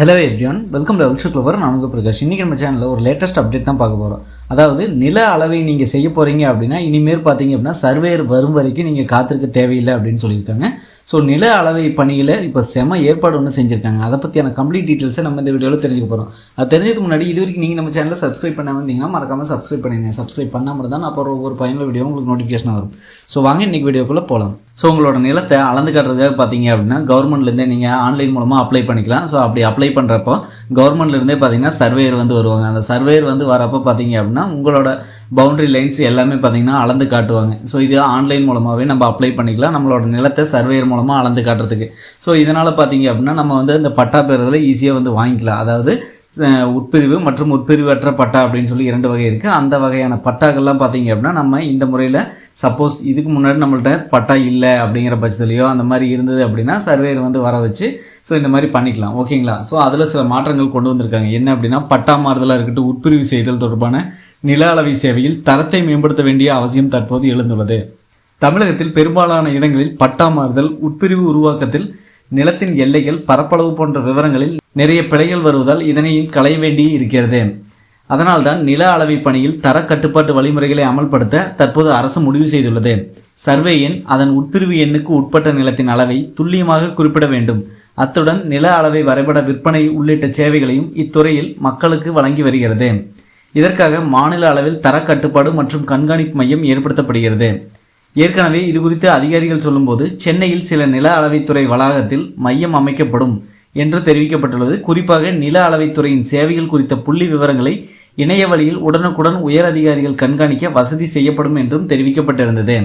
Hello everyone welcome to altru clover நான் உங்கள் பிரகாஷ். இன்றைக்கி நம்ம சேனலில் ஒரு லேட்டஸ்ட் அப்டேட் தான் பார்க்க போகிறோம் அதாவது நில அளவை நீங்கள் செய்ய போகிறீங்க அப்படின்னா இனிமேல் பார்த்தீங்க அப்படின்னா சர்வேயர் வரும் வரைக்கும் நீங்கள் காத்திருக்க தேவையில்லை அப்படின்னு சொல்லியிருக்காங்க. ஸோ நில அளவை பணியில் இப்போ செம ஏற்பாடு ஒன்று செஞ்சுருக்காங்க. அதை பற்றியான கம்ப்ளீட் டீட்டெயில்ஸை நம்ம இந்த வீடியோவில் தெரிஞ்சுக்க போகிறோம் அது தெரிஞ்சதுக்கு முன்னாடி இது வரைக்கும் நீங்கள் நம்ம சேனலில் சப்ஸ்கிரைப் பண்ணாமல் இருந்தீங்கன்னா மறக்காமல் சப்ஸ்கிரைப் பண்ணிடுங்க. சப்ஸ்கிரைப் பண்ணாமல் தான் அப்புறம் ஒவ்வொரு பயனுள்ள வீடியோ உங்களுக்கு நோட்டிஃபிகேஷன் வரும். ஸோ வாங்க இன்றைக்கி வீடியோக்குள்ளே போகலாம் ஸோ உங்களோட நிலத்தை அளந்து காட்டுறதுக்காக பார்த்தீங்க அப்படின்னா கவர்மெண்ட்லேருந்தே நீங்கள் ஆன்லைன் மூலமாக அப்ளை பண்ணிக்கலாம். ஸோ அப்படி அப்ளை பண்ணுறப்போ கவர்மெண்ட்லேருந்தே பார்த்தீங்கன்னா சர்வேயர் வந்து வருவாங்க. அந்த சர்வேயர் வந்து வரப்போ பார்த்தீங்க அப்படின்னா உங்களோட பவுண்டரி லைன்ஸ் எல்லாமே பார்த்தீங்கன்னா அளந்து காட்டுவாங்க. ஸோ இது ஆன்லைன் மூலமாகவே நம்ம அப்ளை பண்ணிக்கலாம். நம்மளோட நிலத்தை சர்வேயர் மூலமாக அளந்து காட்டுறதுக்கு. ஸோ இதனால் பார்த்தீங்க அப்படின்னா நம்ம வந்து இந்த பட்டா பெறுறதுல ஈஸியாக வந்து வாங்கிக்கலாம். அதாவது உட்பிரிவு மற்றும் உட்பிரிவற்ற பட்டா அப்படின்னு சொல்லி இரண்டு வகை இருக்குது அந்த வகையான பட்டாக்கள்லாம் பார்த்தீங்க அப்படின்னா நம்ம இந்த முறையில் சப்போஸ் இதுக்கு முன்னாடி நம்மள்ட்ட பட்டா இல்லை அப்படிங்கிற பட்சத்துலையோ அந்த மாதிரி இருந்தது அப்படின்னா சர்வேயர் வந்து வர வச்சு ஸோ இந்த மாதிரி பண்ணிக்கலாம். ஓகேங்களா? ஸோ அதில் சில மாற்றங்கள் கொண்டு வந்திருக்காங்க. என்ன அப்படின்னா பட்டா மாறுதலாக இருக்கட்டும் உட்பிரிவு செய்தல் தொடர்பான நில அளவை சேவையில் தரத்தை மேம்படுத்த வேண்டிய அவசியம் தற்போது எழுந்துள்ளது. தமிழகத்தில் பெரும்பாலான இடங்களில் பட்டா மாறுதல் உட்பிரிவு உருவாக்கத்தில் நிலத்தின் எல்லைகள் பரப்பளவு போன்ற விவரங்களில் நிறைய பிழைகள் வருவதால் இதனையும் களைய வேண்டி இருக்கிறது. அதனால்தான் நில அளவை பணியில் தர கட்டுப்பாட்டு வழிமுறைகளை அமல்படுத்த தற்போது அரசு முடிவு செய்துள்ளது. சர்வே எண் அதன் உட்பிரிவு எண்ணுக்கு உட்பட்ட நிலத்தின் அளவை துல்லியமாக குறிப்பிட வேண்டும். அத்துடன் நில அளவை வரைபட விற்பனை உள்ளிட்ட சேவைகளையும் இத்துறையில் மக்களுக்கு வழங்கி வருகிறது. இதற்காக மாநில அளவில் தர கட்டுப்பாடு மற்றும் கண்காணிப்பு மையம் ஏற்படுத்தப்படுகிறது. ஏற்கனவே இது குறித்து அதிகாரிகள் சொல்லும்போது சென்னையில் சில நில அளவைத்துறை வளாகத்தில் மையம் அமைக்கப்படும் என்று தெரிவிக்கப்பட்டுள்ளது. குறிப்பாக நில அளவைத்துறையின் சேவைகள் குறித்த புள்ளி விவரங்களை இணைய வழியில் உடனுக்குடன் உயர் அதிகாரிகள் கண்காணிக்க வசதி செய்யப்படும் என்றும் தெரிவிக்கப்பட்டிருந்தது.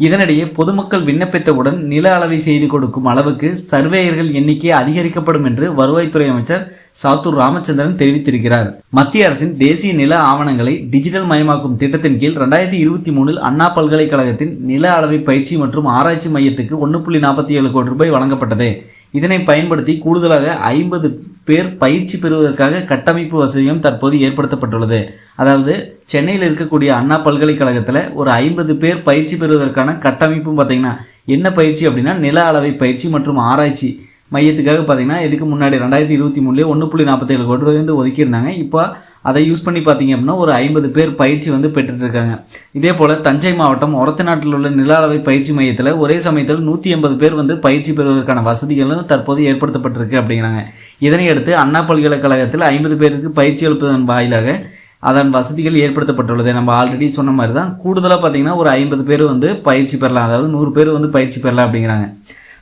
இதனிடையே பொதுமக்கள் விண்ணப்பித்தவுடன் நில அளவை செய்து கொடுக்கும் அளவுக்கு சர்வேயர்கள் எண்ணிக்கை அதிகரிக்கப்படும் என்று வருவாய்த்துறை அமைச்சர் சாத்தூர் ராமச்சந்திரன் தெரிவித்திருக்கிறார். மத்திய அரசின் தேசிய நில ஆவணங்களை டிஜிட்டல் மயமாக்கும் திட்டத்தின் கீழ் ரெண்டாயிரத்தி இருபத்தி மூணில் அண்ணா பல்கலைக்கழகத்தின் நில அளவை பயிற்சி மற்றும் ஆராய்ச்சி மையத்துக்கு ஒன்று புள்ளி நாற்பத்தி ஏழு கோடி ரூபாய் வழங்கப்பட்டது. இதனை பயன்படுத்தி கூடுதலாக ஐம்பது பேர் பயிற்சி பெறுவதற்காக கட்டமைப்பு வசதியும் தற்போது ஏற்படுத்தப்பட்டுள்ளது. அதாவது சென்னையில் இருக்கக்கூடிய அண்ணா பல்கலைக்கழகத்தில் ஒரு ஐம்பது பேர் பயிற்சி பெறுவதற்கான கட்டமைப்பும் பார்த்தீங்கன்னா என்ன பயிற்சி அப்படின்னா நில அளவை பயிற்சி மற்றும் ஆராய்ச்சி. மையத்துக்காக பார்த்தீங்கன்னா இதுக்கு முன்னாடி ரெண்டாயிரத்தி இருபத்தி மூணுலேயே ஒன்று புள்ளி நாற்பத்தேழு கோடி ரூபாய் வந்து ஒதுக்கியிருந்தாங்க. இப்போ அதை யூஸ் பண்ணி பார்த்தீங்க அப்படின்னா ஒரு ஐம்பது பேர் பயிற்சி வந்து பெற்றுட்டு இருக்காங்க இதே போல் தஞ்சை மாவட்டம் ஒரத்த நாட்டில் உள்ள நில அளவை பயிற்சி மையத்தில் ஒரே சமயத்தில் நூற்றி எண்பது பேர் வந்து பயிற்சி பெறுவதற்கான வசதிகளும் தற்போது ஏற்படுத்தப்பட்டிருக்கு அப்படிங்கிறாங்க. இதனையடுத்து அண்ணா பல்கலைக்கழகத்தில் ஐம்பது பேருக்கு பயிற்சி அளிப்பதன் வாயிலாக அதன் வசதிகள் ஏற்படுத்தப்பட்டுள்ளது. நம்ம ஆல்ரெடி சொன்ன மாதிரி தான் கூடுதலாக பார்த்தீங்கன்னா ஒரு ஐம்பது பேர் வந்து பயிற்சி பெறலாம். அதாவது நூறு பேர் வந்து பயிற்சி பெறலாம் அப்படிங்கிறாங்க.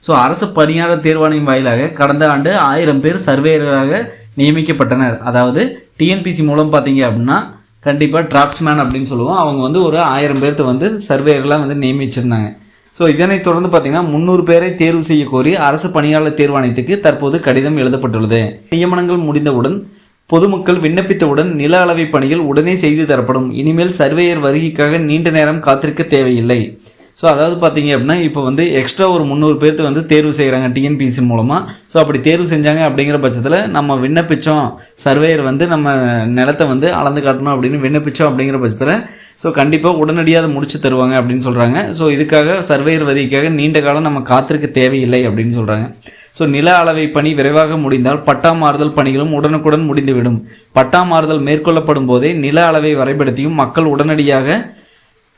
ஸோ அரசு பணியாளர் தேர்வாணையம் வாயிலாக கடந்த ஆண்டு ஆயிரம் பேர் சர்வேயராக நியமிக்கப்பட்டனர். அதாவது டிஎன்பிசி மூலம் பார்த்தீங்க அப்படின்னா கண்டிப்பாக டிராப்ட்ஸ்மேன் அப்படின்னு சொல்லுவோம். அவங்க வந்து ஒரு ஆயிரம் பேர்த்து வந்து சர்வேயர்களாக வந்து நியமிச்சிருந்தாங்க. ஸோ இதனைத் தொடர்ந்து பார்த்தீங்கன்னா முந்நூறு பேரை தேர்வு செய்ய கோரி அரசு பணியாளர் தேர்வாணையத்துக்கு தற்போது கடிதம் எழுதப்பட்டுள்ளது. நியமனங்கள் முடிந்தவுடன் பொதுமக்கள் விண்ணப்பித்தவுடன் நில அளவை பணிகள் உடனே செய்து தரப்படும். இனிமேல் சர்வேயர் வருகைக்காக நீண்ட நேரம் காத்திருக்க தேவையில்லை. ஸோ அதாவது பார்த்தீங்க அப்படின்னா இப்போ வந்து எக்ஸ்ட்ரா ஒரு முந்நூறு பேர்த்து வந்து தேர்வு செய்கிறாங்க டிஎன்பிசி மூலமாக ஸோ அப்படி தேர்வு செஞ்சாங்க அப்படிங்கிற பட்சத்தில் நம்ம விண்ணப்பித்தோம் சர்வேயர் வந்து நம்ம நிலத்தை வந்து அளந்து காட்டணும் அப்படின்னு விண்ணப்பித்தோம் அப்படிங்கிற பட்சத்தில் ஸோ கண்டிப்பாக உடனடியாக அதை முடிச்சு தருவாங்க அப்படின்னு சொல்கிறாங்க ஸோ இதுக்காக சர்வேயர் வரிக்காக நீண்ட காலம் நம்ம காத்திருக்க தேவையில்லை அப்படின்னு சொல்கிறாங்க ஸோ நில அளவை பணி விரைவாக முடிந்தால் பட்டா மாறுதல் பணிகளும் உடனுக்குடன் முடிந்துவிடும். பட்டா மாறுதல் மேற்கொள்ளப்படும் போதே நில அளவை வரைபடத்தையும் மக்கள் உடனடியாக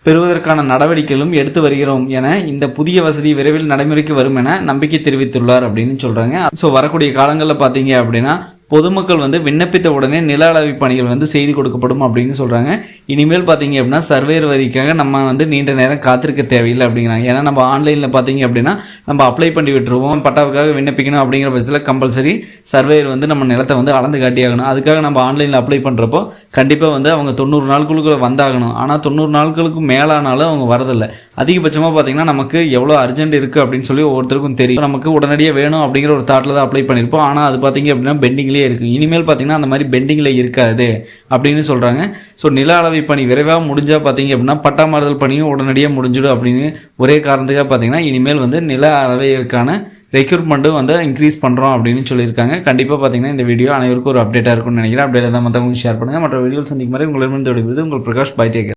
பெறுவதற்கான நடவடிக்கைகளும் எடுத்து வருகிறோம் என இந்த புதிய வசதி விரைவில் நடைமுறைக்கு வரும் என நம்பிக்கை தெரிவித்துள்ளார் அப்படின்னு சொல்கிறாங்க ஸோ வரக்கூடிய காலங்களில் பார்த்தீங்க அப்படின்னா பொதுமக்கள் வந்து விண்ணப்பித்த உடனே நில அளவை பணிகள் வந்து செய்து கொடுக்கப்படும் அப்படின்னு சொல்கிறாங்க இனிமேல் பார்த்தீங்க அப்படின்னா சர்வேர் வரிக்காக நம்ம வந்து நீண்ட நேரம் காத்திருக்க தேவையில்லை அப்படிங்கிறாங்க. ஏன்னா நம்ம ஆன்லைனில் பார்த்தீங்க அப்படின்னா நம்ம அப்ளை பண்ணி விட்டுருவோம். பட்டாவுக்காக விண்ணப்பிக்கணும் அப்படிங்கிற பட்சத்தில் கம்பல்சரி சர்வேயர் வந்து நம்ம நிலத்தை வந்து அளந்து காட்டியாகணும். அதுக்காக நம்ம ஆன்லைனில் அப்ளை பண்ணுறப்போ கண்டிப்பாக வந்து அவங்க தொண்ணூறு நாட்களுக்குள்ள வந்தாகணும். ஆனால் தொண்ணூறு நாட்களுக்கு மேலானாலும் அவங்க வரதில்லை. அதிகபட்சமாக பார்த்தீங்கன்னா நமக்கு எவ்வளோ அர்ஜென்ட் இருக்குது அப்படின்னு சொல்லி ஒவ்வொருத்தருக்கும் தெரியும். நமக்கு உடனடியாக வேணும் அப்படிங்கிற ஒரு தாட்டில் தான் அப்ளை பண்ணியிருப்போம் ஆனால் அது பார்த்தீங்க அப்படின்னா பெண்டிங்லேயே இருக்குது இனிமேல் பார்த்தீங்கன்னா அந்த மாதிரி பெண்டிங்கில் இருக்காது அப்படின்னு சொல்கிறாங்க ஸோ நில அளவை பணி விரைவாக முடிஞ்சால் பார்த்தீங்க அப்படின்னா பட்டாமாறுதல் பணியும் உடனடியாக முடிஞ்சிடும் அப்படின்னு ஒரே காரணத்துக்காக பார்த்தீங்கன்னா இனிமேல் வந்து நில அளவைக்கான ரெக்யூர்மெண்ட்டும் வந்து இன்க்ரீஸ் பண்ணுறோம் அப்படின்னு சொல்லியிருக்காங்க. கண்டிப்பாக பார்த்தீங்கன்னா இந்த வீடியோ அனைவருக்கும் ஒரு அப்டேட்டாக இருக்கும்னு நினைக்கிறேன். அப்டேட்டில் தான் மற்றவங்க ஷேர் பண்ணுங்கள் மற்ற வீடியோ சந்திக்கும் மாதிரி உங்களிடமிருந்து விடுவது உங்கள் பிரகாஷ் பை டேக்கர்